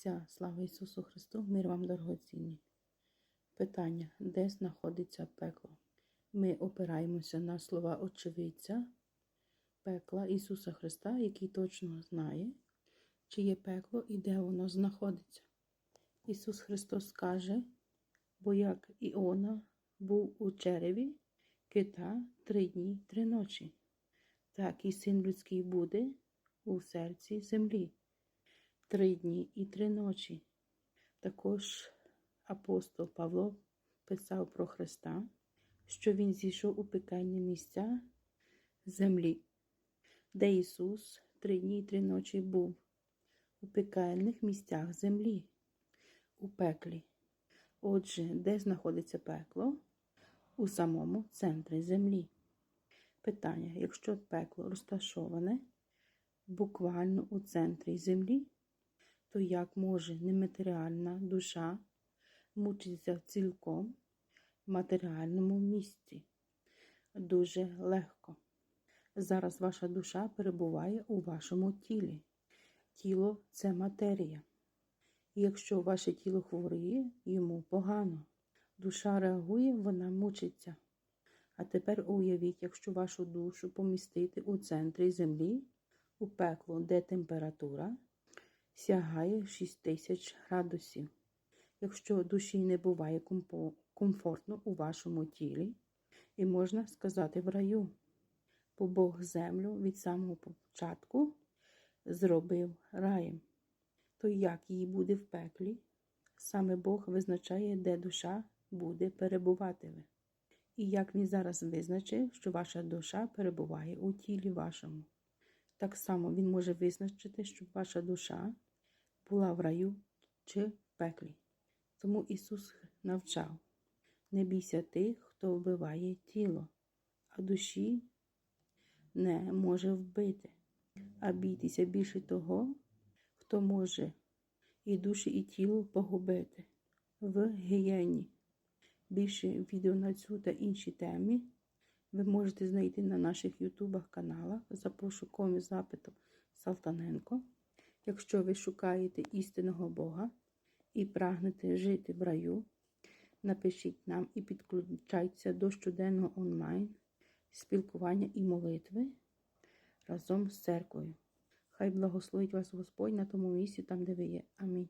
Вся слава Ісусу Христу, мир вам дорогоцінні. Питання, де знаходиться пекло? Ми опираємося на слова очевидця пекла Ісуса Христа, який точно знає, чи є пекло і де воно знаходиться. Ісус Христос каже, бо як Іона був у череві кита три дні, три ночі, так і син людський буде у серці землі три дні і три ночі. Також апостол Павло писав про Христа, що Він зійшов у пекельні місця землі, де Ісус три дні і три ночі був у пекельних місцях землі, у пеклі. Отже, де знаходиться пекло? У самому центрі землі. Питання: якщо пекло розташоване буквально у центрі землі, то як може нематеріальна душа мучитися цілком в матеріальному місці? Дуже легко. Зараз ваша душа перебуває у вашому тілі. Тіло це матерія. Якщо ваше тіло хворіє, йому погано. Душа реагує, вона мучиться. А тепер уявіть, якщо вашу душу помістити у центрі землі, у пекло, де температура сягає 6 тисяч градусів. Якщо душі не буває комфортно у вашому тілі, і можна сказати в раю, бо Бог землю від самого початку зробив раєм, то як її буде в пеклі, саме Бог визначає, де душа буде перебувати. І як він зараз визначив, що ваша душа перебуває у тілі вашому. Так само Він може визначити, щоб ваша душа була в раю чи в пеклі. Тому Ісус навчав: не бійся тих, хто вбиває тіло, а душі не може вбити, а бійтеся більше того, хто може і душі, і тіло погубити в гієні. Більше відео на цю та інші темі ви можете знайти на наших ютубах каналах за пошуковим запитом Салтаненко. Якщо ви шукаєте істинного Бога і прагнете жити в раю, напишіть нам і підключайтеся до щоденного онлайн спілкування і молитви разом з церквою. Хай благословить вас Господь на тому місці, там, де ви є. Амінь.